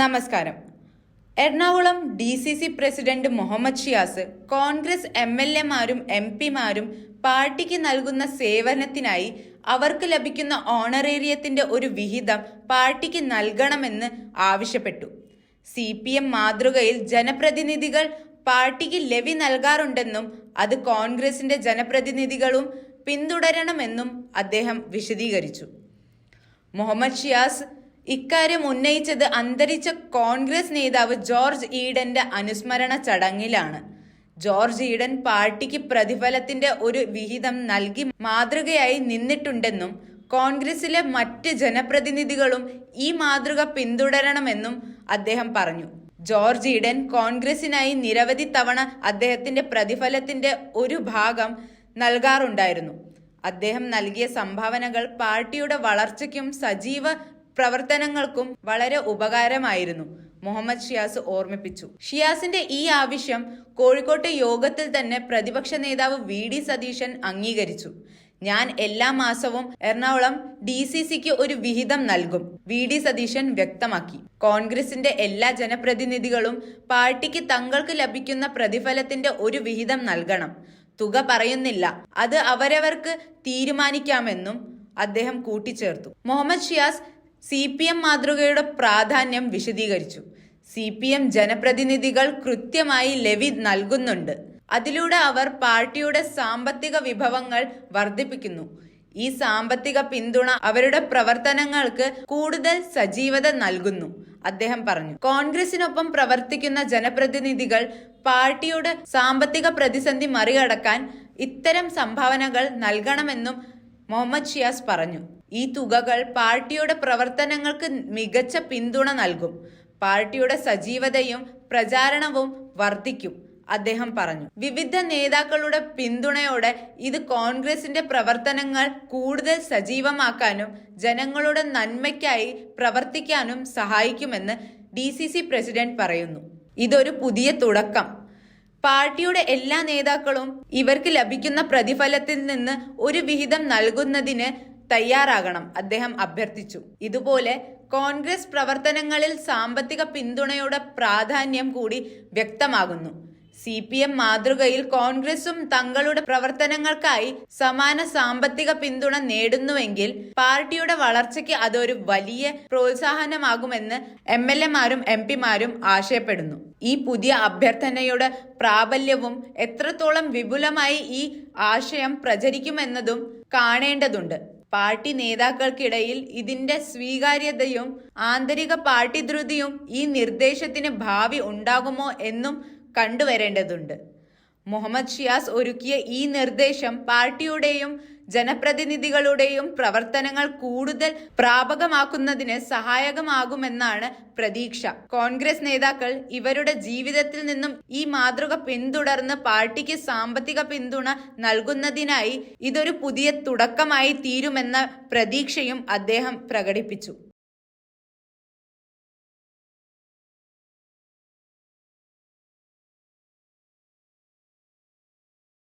നമസ്കാരം. Ernakulam D C C president Muhammad Shiyas Congress M L എമാരും M പിമാരും പാർട്ടിക്ക് നൽകുന്ന സേവനത്തിനായി അവർക്ക് ലഭിക്കുന്ന ഓണറേറിയത്തിന്റെ ഒരു വിഹിതം പാർട്ടിക്ക് നൽകണമെന്ന് ആവശ്യപ്പെട്ടു. സി പി എം മാതൃകയിൽ ജനപ്രതിനിധികൾ പാർട്ടിക്ക് ലെവി നൽകാറുണ്ടെന്നും അത് കോൺഗ്രസിന്റെ ജനപ്രതിനിധികളും പിന്തുടരണമെന്നും അദ്ദേഹം വിശദീകരിച്ചു. മുഹമ്മദ് ഷിയാസ് ഇക്കാര്യം ഉന്നയിച്ചത് അന്തരിച്ച കോൺഗ്രസ് നേതാവ് ജോർജ് ഈഡന്റെ അനുസ്മരണ ചടങ്ങിലാണ്. ജോർജ് ഈഡൻ പാർട്ടിക്ക് പ്രതിഫലത്തിന്റെ ഒരു വിഹിതം നൽകി മാതൃകയായി നിന്നിട്ടുണ്ടെന്നും കോൺഗ്രസിലെ മറ്റ് ജനപ്രതിനിധികളും ഈ മാതൃക പിന്തുടരണമെന്നും അദ്ദേഹം പറഞ്ഞു. ജോർജ് ഈഡൻ കോൺഗ്രസിനായി നിരവധി തവണ അദ്ദേഹത്തിന്റെ പ്രതിഫലത്തിന്റെ ഒരു ഭാഗം നൽകാറുണ്ടായിരുന്നു. അദ്ദേഹം നൽകിയ സംഭാവനകൾ പാർട്ടിയുടെ വളർച്ചയ്ക്കും സജീവ പ്രവർത്തനങ്ങൾക്കും വളരെ ഉപകാരമായിരുന്നു. മുഹമ്മദ് ഷിയാസ് ഓർമ്മിപ്പിച്ചു. ഷിയാസിന്റെ ഈ ആവശ്യം കോഴിക്കോട്ടെ യോഗത്തിൽ തന്നെ പ്രതിപക്ഷ നേതാവ് വി ഡി സതീശൻ അംഗീകരിച്ചു. ഞാൻ എല്ലാ മാസവും എറണാകുളം ഡി സി സിക്ക് ഒരു വിഹിതം നൽകും വി ഡി സതീശൻ വ്യക്തമാക്കി. കോൺഗ്രസിന്റെ എല്ലാ ജനപ്രതിനിധികളും പാർട്ടിക്ക് തങ്ങൾക്ക് ലഭിക്കുന്ന പ്രതിഫലത്തിന്റെ ഒരു വിഹിതം നൽകണം. തുക പറയുന്നില്ല. അത് അവരവർക്ക് തീരുമാനിക്കാമെന്നും അദ്ദേഹം കൂട്ടിച്ചേർത്തു. Muhammad Shiyas C P M മാതൃകയുടെ പ്രാധാന്യം വിശദീകരിച്ചു. സി പി എം ജനപ്രതിനിധികൾ കൃത്യമായി ലെവി നൽകുന്നുണ്ട്. അതിലൂടെ അവർ പാർട്ടിയുടെ സാമ്പത്തിക വിഭവങ്ങൾ വർദ്ധിപ്പിക്കുന്നു. ഈ സാമ്പത്തിക പിന്തുണ അവരുടെ പ്രവർത്തനങ്ങൾക്ക് കൂടുതൽ സജീവത നൽകുന്നു അദ്ദേഹം പറഞ്ഞു. കോൺഗ്രസിനൊപ്പം പ്രവർത്തിക്കുന്ന ജനപ്രതിനിധികൾ പാർട്ടിയുടെ സാമ്പത്തിക പ്രതിസന്ധി മറികടക്കാൻ ഇത്തരം സംഭാവനകൾ നൽകണമെന്നും മുഹമ്മദ് ഷിയാസ് പറഞ്ഞു. ഈ തുകകൾ പാർട്ടിയുടെ പ്രവർത്തനങ്ങൾക്ക് മികച്ച പിന്തുണ നൽകും. പാർട്ടിയുടെ സജീവതയും പ്രചാരണവും വർദ്ധിക്കും അദ്ദേഹം പറഞ്ഞു. വിവിധ നേതാക്കളുടെ പിന്തുണയോടെ ഇത് കോൺഗ്രസിന്റെ പ്രവർത്തനങ്ങൾ കൂടുതൽ സജീവമാക്കാനും ജനങ്ങളുടെ നന്മയ്ക്കായി പ്രവർത്തിക്കാനും സഹായിക്കുമെന്ന് ഡി സി സി പ്രസിഡന്റ് പറയുന്നു. ഇതൊരു പുതിയ തുടക്കം. പാർട്ടിയുടെ എല്ലാ നേതാക്കളും ഇവർക്ക് ലഭിക്കുന്ന പ്രതിഫലത്തിൽ നിന്ന് ഒരു വിഹിതം നൽകുന്നതിന് തയ്യാറാകണം. അദ്ദേഹം അഭ്യർത്ഥിച്ചു. ഇതുപോലെ കോൺഗ്രസ് പ്രവർത്തനങ്ങളിൽ സാമ്പത്തിക പിന്തുണയുടെ പ്രാധാന്യം കൂടി വ്യക്തമാകുന്നു. സി പി എം മാതൃകയിൽ കോൺഗ്രസും തങ്ങളുടെ പ്രവർത്തനങ്ങൾക്കായി സമാന സാമ്പത്തിക പിന്തുണ നേടുന്നുവെങ്കിൽ പാർട്ടിയുടെ വളർച്ചയ്ക്ക് അതൊരു വലിയ പ്രോത്സാഹനമാകുമെന്ന് എം എൽ എമാരും എം പിമാരും ആശയപ്പെടുന്നു. ഈ പുതിയ അഭ്യർത്ഥനയുടെ പ്രാബല്യവും എത്രത്തോളം വിപുലമായി ഈ ആശയം പ്രചരിക്കുമെന്നതും കാണേണ്ടതുണ്ട്. പാർട്ടി നേതാക്കൾക്കിടയിൽ ഇതിന്റെ സ്വീകാര്യതയും ആന്തരിക പാർട്ടി ധൃതിയും ഈ നിർദ്ദേശത്തിന് ഭാവി ഉണ്ടാകുമോ എന്നും കണ്ടുവരേണ്ടതുണ്ട്. മുഹമ്മദ് ഷിയാസ് ഒരുക്കിയ ഈ നിർദ്ദേശം പാർട്ടിയുടെയും ജനപ്രതിനിധികളുടെയും പ്രവർത്തനങ്ങൾ കൂടുതൽ പ്രാപകമാക്കുന്നതിന് സഹായകമാകുമെന്നാണ് പ്രതീക്ഷ. കോൺഗ്രസ് നേതാക്കൾ ഇവരുടെ ജീവിതത്തിൽ നിന്നും ഈ മാതൃക പിന്തുടർന്ന് പാർട്ടിക്ക് സാമ്പത്തിക പിന്തുണ നൽകുന്നതിനായി ഇതൊരു പുതിയ തുടക്കമായി തീരുമെന്ന പ്രതീക്ഷയും അദ്ദേഹം പ്രകടിപ്പിച്ചു.